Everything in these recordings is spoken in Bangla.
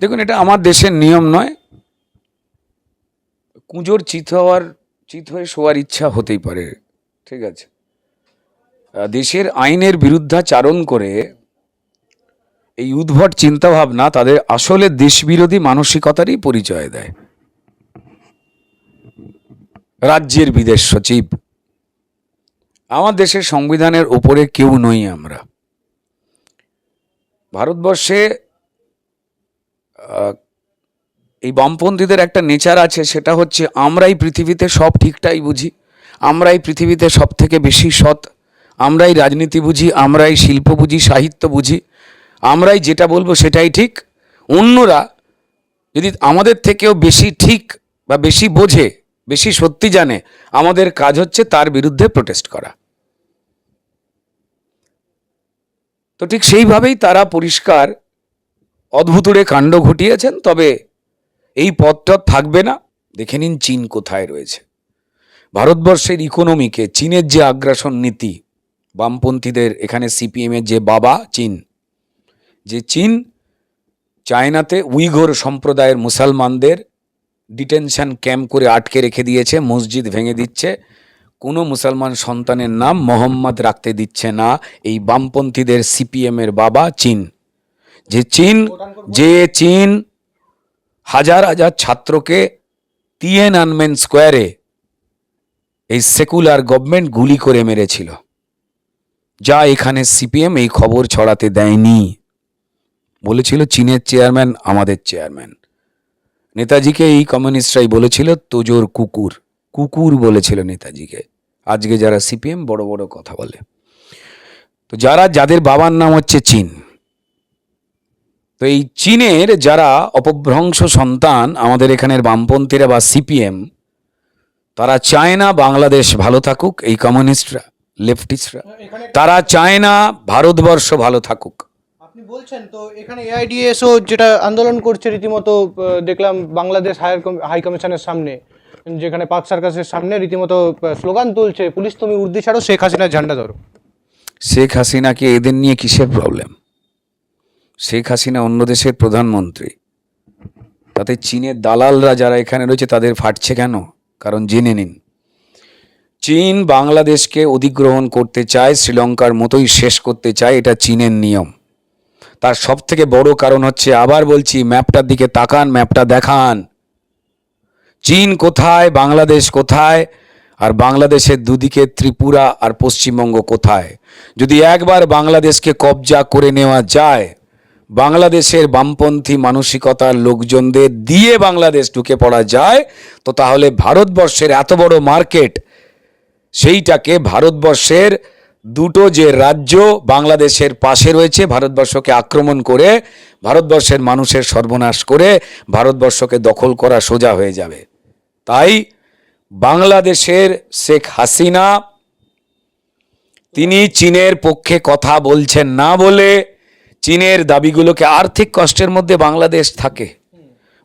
দেখুন, এটা আমার দেশের নিয়ম নয়। কুঁজোর চিত হওয়ার, চিত হয়ে শোয়ার ইচ্ছা হতেই পারে, ঠিক আছে? দেশের আইনের বিরুদ্ধাচারণ করে এই উদ্ভট চিন্তাভাবনা তাদের আসলে দেশবিরোধী মানসিকতারই পরিচয় দেয়। রাজ্যের বিদেশ সচিব, আমার দেশের সংবিধানের ওপরে কেউ নই আমরা। ভারতবর্ষে এই বামপন্থীদের একটা নেচার আছে, সেটা হচ্ছে আমরাই পৃথিবীতে সব ঠিকটাই বুঝি, আমরাই পৃথিবীতে সব থেকে বেশি সৎ, আমরাই রাজনীতি বুঝি, আমরাই শিল্প বুঝি, সাহিত্য বুঝি, আমরাই যেটা বলব সেটাই ঠিক। অন্যরা যদি আমাদের থেকেও বেশি ঠিক বা বেশি বোঝে, বেশি সত্যি জানে, আমাদের কাজ হচ্ছে তার বিরুদ্ধে প্রোটেস্ট করা। তো ঠিক সেইভাবেই তারা পরিষ্কার অদ্ভুতুড়ে কাণ্ড ঘটিয়েছেন, তবে এই পথটা থাকবে না। দেখে নিন চীন কোথায় রয়েছে। ভারতবর্ষের ইকোনমিকে চীনের যে আগ্রাসন নীতি, বামপন্থীদের এখানে সিপিএমের যে বাবা চীন, যে চীন চায়নাতে উইঘোর সম্প্রদায়ের মুসলমানদের ডিটেনশন ক্যাম্প করে আটকে রেখে দিয়েছে, মসজিদ ভেঙে দিচ্ছে, কোনো মুসলমান সন্তানের নাম মোহাম্মদ রাখতে দিচ্ছে না এই বামপন্থীদের সিপিএমের বাবা চীন। যে চীন যে চীন হাজার হাজার ছাত্রকে তিয়েন আনমেন স্কোয়ারে এই সেকুলার গভর্নমেন্ট গুলি করে মেরেছিল। যা এখানে সিপিএম এই খবর ছড়াতে দেয়নি। বলেছিল চীনের চেয়ারম্যান আমাদের চেয়ারম্যান নেতাজিকে এই কমিউনিস্টরাই বলেছিল, তোজোর কুকুর। কুকুর বলেছিল নেতাজিকে। আজকে যারা সিপিএম বড় বড় কথা বলে। তো যারা, যাদের বাবার নাম হচ্ছে চীন তো এই চীনের যারা অপভ্রংশ সন্তান আমাদের এখানের বামপন্থীরা বা সিপিএম তারা চায় না বাংলাদেশ ভালো থাকুক এই কমিউনিস্টরা লেফটিস্টরা তারা চায় না ভারতবর্ষ ভালো থাকুক। আপনি বলছেন তো এখানে এআইডিএসও যেটা আন্দোলন করছে রীতিমতো দেখলাম বাংলাদেশ হায়ার হাই কমিশনের সামনে যেখানে পাক সার্কাসের সামনে রীতিমতো স্লোগান তুলছে পুলিশ তুমি উর্দি ছাড়ো শেখ হাসিনার ঝান্ডা ধরো। শেখ হাসিনাকে এদের নিয়ে কিসের প্রবলেম শেখ হাসিনা অন্য দেশের প্রধানমন্ত্রী। তাতে চীনের দালালরা যারা এখানে রয়েছে, তাদের ফাটছে কেন? কারণ জেনে নিন। চীন বাংলাদেশকে অধিগ্রহণ করতে চায়, শ্রীলঙ্কার মতোই শেষ করতে চায়, এটা চীনের নিয়ম। তার সব থেকে বড় কারণ হচ্ছে, আবার বলছি, ম্যাপটার দিকে তাকান, ম্যাপটা দেখান। চীন কোথায়, বাংলাদেশ কোথায়, আর বাংলাদেশের দুদিকে ত্রিপুরা আর পশ্চিমবঙ্গ কোথায়? যদি একবার বাংলাদেশকে কবজা করে নেওয়া যায় বাংলাদেশের বামপন্থী মানসিকতার লোকজনদের দিয়ে বাংলাদেশ ঢুকে পড়া যায়, তো তাহলে ভারতবর্ষের এত বড় মার্কেট, সেইটাকে ভারতবর্ষের দুটো যে রাজ্য বাংলাদেশের পাশে রয়েছে, ভারতবর্ষকে আক্রমণ করে, ভারতবর্ষের মানুষের সর্বনাশ করে, ভারতবর্ষকে দখল করা সোজা হয়ে যাবে। তাই বাংলাদেশের শেখ হাসিনা, তিনি চীনের পক্ষে কথা বলছেন না বলে চীনের দাবিগুলোকে আর্থিক কষ্টের মধ্যে বাংলাদেশ থাকে।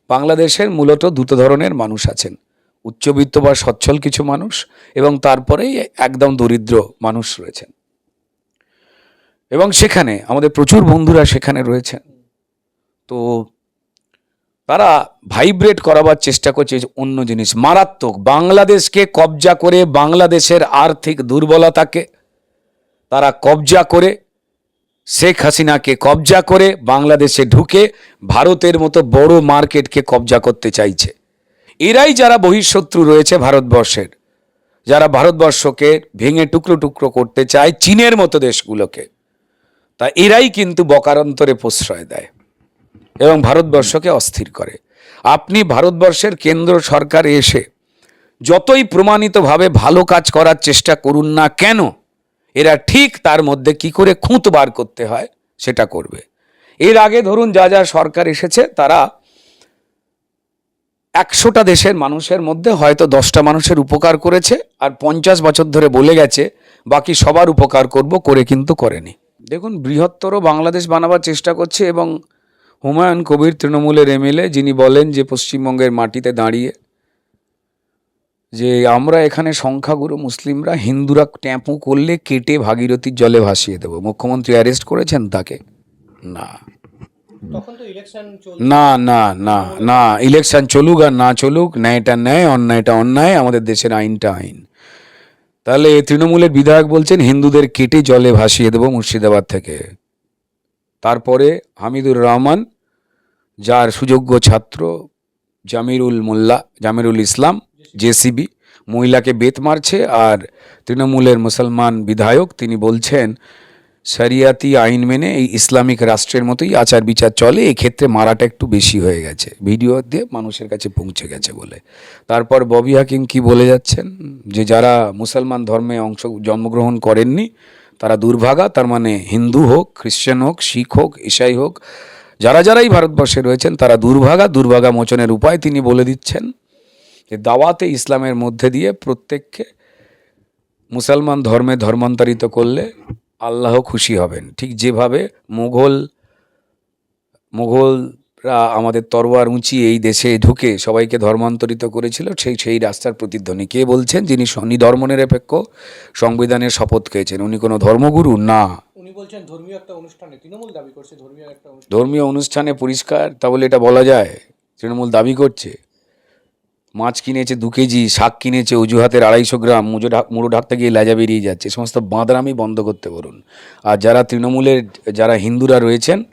বাংলাদেশের মূলত দুটো ধরনের মানুষ আছেন। উচ্চবিত্ত বা সচ্ছল কিছু মানুষ এবং তারপরেই একদম দরিদ্র মানুষ রয়েছেন। এবং সেখানে আমাদের প্রচুর বন্ধুরা সেখানে রয়েছেন। তো তারা ভাইব্রেট করাবার চেষ্টা করছে অন্য জিনিস। মারাত্মক। বাংলাদেশকে কবজা করে বাংলাদেশের আর্থিক দুর্বলতাকে তারা কবজা করে শেখ হাসিনাকে কবজা করে বাংলাদেশে ঢুকে ভারতের মতো বড় মার্কেটকে কবজা করতে চাইছে। এরাই যারা বহিঃশত্রু রয়েছে ভারতবর্ষের, যারা ভারতবর্ষকে ভেঙে টুকরো টুকরো করতে চায় চীনের মতো দেশগুলোকে, তা এরাই কিন্তু বকারান্তরে প্রশ্রয় দেয় এবং ভারতবর্ষকে অস্থির করে। আপনি ভারতবর্ষের কেন্দ্র সরকার এসে যতই প্রমাণিতভাবে ভালো কাজ করার চেষ্টা করুন না কেন এরা ঠিক তার মধ্যে কি করে খুঁত বার করতে হয় সেটা করবে। এর আগে ধরুন যা যা সরকার এসেছে, তারা একশোটা দেশের মানুষের মধ্যে হয়তো দশটা মানুষের উপকার করেছে আর পঞ্চাশ বছর ধরে বলে গেছে, বাকি সবার উপকার করব, করে কিন্তু করেনি। দেখুন, বৃহত্তর বাংলাদেশ বানাবার চেষ্টা করছে এবং হুমায়ুন কবির তৃণমূলের এমএলএ যিনি বলেন যে পশ্চিমবঙ্গের মাটিতে দাঁড়িয়ে যে আমরা এখানে সংখ্যাগুরু মুসলিমরা হিন্দুরা ট্যাঁপু করলে কেটে ভাগীরথীর জলে ভাসিয়ে দেবো। মুখ্যমন্ত্রী অ্যারেস্ট করেছেন তাকে? না। না না না না ইলেকশন চলুক আর না চলুক ন্যায়টা ন্যায় অন্যায়টা অন্যায় আমাদের দেশের আইনটা আইন। তাহলে তৃণমূলের বিধায়ক বলছেন হিন্দুদের কেটে জলে ভাসিয়ে দেবো মুর্শিদাবাদ থেকে। তারপরে হামিদুর রহমান যার সুযোগ্য ছাত্র জামিরুল মোল্লা জামিরুল ইসলাম জেসিবি, মহিলাকে বেত মারছে আর তৃণমূলের মুসলমান বিধায়ক তিনি বলছেন, শরিয়াতি আইন মেনে এই ইসলামিক রাষ্ট্রের মতোই আচার বিচার চলে, এক্ষেত্রে মারাটা একটু বেশি হয়ে গেছে। ভিডিও দিয়ে মানুষের কাছে পৌঁছে গেছে বলে। তারপর ববি হাকিম কি বলে যাচ্ছেন? যে যারা মুসলমান ধর্মে অংশ, জন্মগ্রহণ করেননি, তারা দুর্ভাগা, তার মানে হিন্দু হোক, খ্রিশ্চান হোক, শিখ হোক ঈসাই হোক, যারা যারাই ভারতবর্ষে রয়েছেন, তারা দুর্ভাগা দুর্ভাগা মোচনের উপায় তিনি বলে দিচ্ছেন। যে দাওয়াতে ইসলামের মধ্যে দিয়ে প্রত্যেককে মুসলমান ধর্মে ধর্মান্তরিত করলে আল্লাহ খুশি হবেন। ঠিক যেভাবে মুঘল মুঘলরা আমাদের তরোয়ার উঁচিয়ে এই দেশে ঢুকে সবাইকে ধর্মান্তরিত করেছিল সেই সেই রাস্তার প্রতিধ্বনি। কে বলছেন? যিনি নিধর্ম নিরপেক্ষ সংবিধানের শপথ খেয়েছেন। উনি কোনো ধর্মগুরু? না। উনি বলছেন ধর্মীয় একটা অনুষ্ঠানে তৃণমূল দাবি করছে ধর্মীয় একটা ধর্মীয় অনুষ্ঠানে পরিষ্কার তাহলে এটা বলা যায় তৃণমূল দাবি করছে। মাছ কিনেছে দু কেজি, শাক কিনেছে, অজুহাতের আড়াইশো গ্রাম, মুজো মুড়ো ঢাকতে গিয়ে লেজা বেরিয়ে যাচ্ছে। সমস্ত বাঁদরামি বন্ধ করতে বলুন। আর যারা তৃণমূলের, যারা হিন্দুরা রয়েছেন,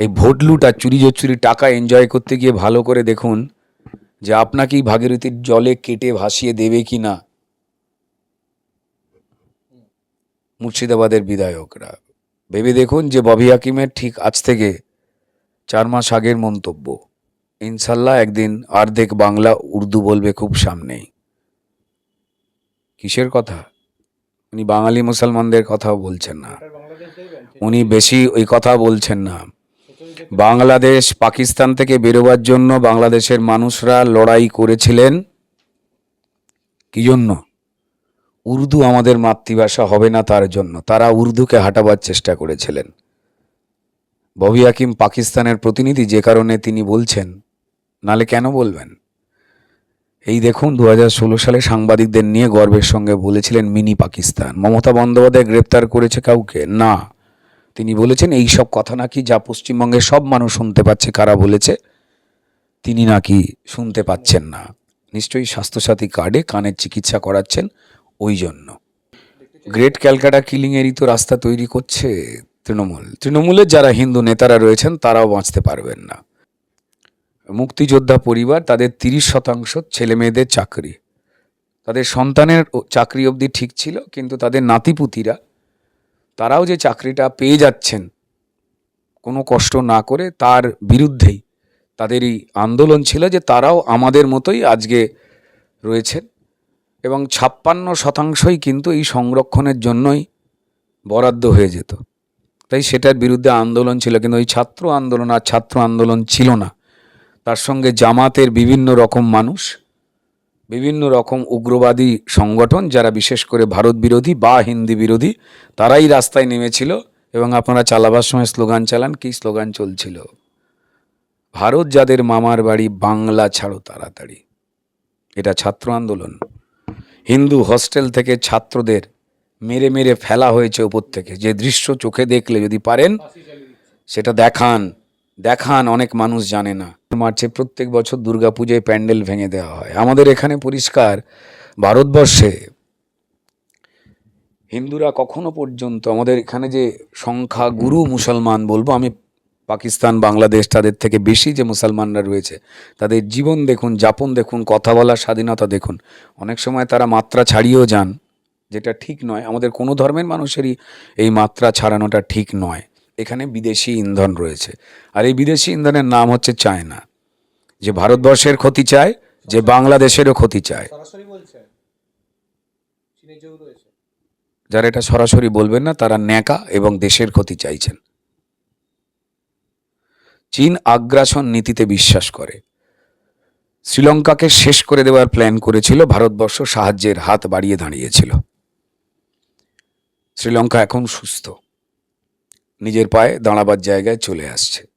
এই ভোট লুট আর চুরি চুরি টাকা এনজয় করতে গিয়ে ভালো করে দেখুন যে আপনাকেই ভাগীরথীর জলে কেটে ভাসিয়ে দেবে কি না। মুর্শিদাবাদের বিধায়করা। ভেবে দেখুন যে ববি হাকিমের ঠিক আজ থেকে চার মাস আগের মন্তব্য। ইনশাল্লাহ একদিন অর্ধেক বাংলা উর্দু বলবে খুব সামনেই। কিসের কথা? উনি বাঙালি মুসলমানদের কথাও বলছেন না। উনি বেশি ওই কথা বলছেন না। বাংলাদেশ পাকিস্তান থেকে বেরোবার জন্য বাংলাদেশের মানুষরা লড়াই করেছিলেন। কি জন্য? উর্দু আমাদের মাতৃভাষা হবে না তার জন্য। তারা উর্দুকে হাঁটাবার চেষ্টা করেছিলেন। ববি হাকিম পাকিস্তানের প্রতিনিধি যে কারণে তিনি বলছেন নালে কেন বলবেন? এই দেখুন দু হাজার ষোলো সালে সাংবাদিকদের নিয়ে গর্বের সঙ্গে বলেছিলেন মিনি পাকিস্তান। মমতা বন্দ্যোপাধ্যায় গ্রেপ্তার করেছে কাউকে? না। তিনি বলেছেন, এই সব কথা নাকি যা পশ্চিমবঙ্গের সব মানুষ শুনতে পাচ্ছে, কারা বলেছে, তিনি নাকি শুনতে পাচ্ছেন না। নিশ্চয়ই স্বাস্থ্যসাথী কার্ডে কানের চিকিৎসা করাচ্ছেন ওই জন্য। গ্রেট ক্যালকাটা কিলিংয়েরই তো রাস্তা তৈরি করছে তৃণমূল। তৃণমূলের যারা হিন্দু নেতারা রয়েছেন, তারাও বাঁচতে পারবেন না। মুক্তিযোদ্ধা পরিবার তাদের তিরিশ শতাংশ ছেলে মেয়েদের চাকরি। তাদের সন্তানের চাকরি অবধি ঠিক ছিল, কিন্তু তাদের নাতিপুতিরা, তারাও যে চাকরিটা পেয়ে যাচ্ছেন, কোনো কষ্ট না করে তার বিরুদ্ধেই তাদের এই আন্দোলন ছিল যে তারাও আমাদের মতোই আজকে রয়েছেন এবং ছাপ্পান্ন শতাংশই কিন্তু এই সংরক্ষণের জন্যই বরাদ্দ হয়ে যেত। তাই সেটার বিরুদ্ধে আন্দোলন ছিল, কিন্তু ওই ছাত্র আন্দোলন আর ছাত্র আন্দোলন ছিল না। তার সঙ্গে জামাতের বিভিন্ন রকম মানুষ, বিভিন্ন রকম উগ্রবাদী সংগঠন, যারা বিশেষ করে ভারত বিরোধী বা হিন্দি বিরোধী, তারাই রাস্তায় নেমেছিল এবং আপনারা চালাবার সময় স্লোগান চালান, কি স্লোগান চলছিল? ভারত যাদের মামার বাড়ি, বাংলা ছাড়ো তাড়াতাড়ি। এটা ছাত্র আন্দোলন। হিন্দু হস্টেল থেকে ছাত্রদের মেরে মেরে ফেলা হয়েছে ওপর থেকে। যে দৃশ্য চোখে দেখলে যদি পারেন, সেটা দেখান। দেখান, অনেক মানুষ জানে না। মার্চে প্রত্যেক বছর দুর্গাপূজায় প্যান্ডেল ভেঙে দেওয়া হয়। আমাদের এখানে পরিষ্কার, ভারতবর্ষে হিন্দুরা কখনো পর্যন্ত আমাদের এখানে যে সংখ্যা গুরু মুসলমান বলব, আমি পাকিস্তান, বাংলাদেশ তাদের থেকে বেশি যে মুসলমানরা রয়েছে, তাদের জীবন দেখুন, যাপন দেখুন, কথা বলার স্বাধীনতা দেখুন। অনেক সময় তারা মাত্রা ছাড়িয়েও যান, যেটা ঠিক নয়। আমাদের কোনো ধর্মের মানুষেরই এই মাত্রা ছাড়ানোটা ঠিক নয়। এখানে বিদেশি ইন্ধন রয়েছে। আর এই বিদেশি ইন্ধনের নাম হচ্ছে চায়না। যে ভারতবর্ষের ক্ষতি চায় যে বাংলাদেশেরও ক্ষতি চায়। যারা এটা সরাসরি বলবেন না তারা ন্যাকা এবং দেশের ক্ষতি চাইছেন। চীন আগ্রাসন নীতিতে বিশ্বাস করে। শ্রীলঙ্কাকে শেষ করে দেওয়ার প্ল্যান করেছিল ভারতবর্ষ সাহায্যের হাত বাড়িয়ে দাঁড়িয়েছিল। শ্রীলঙ্কা এখন সুস্থ। নিজের পায়ে দাঁড়াবার জায়গায় চলে আসছে।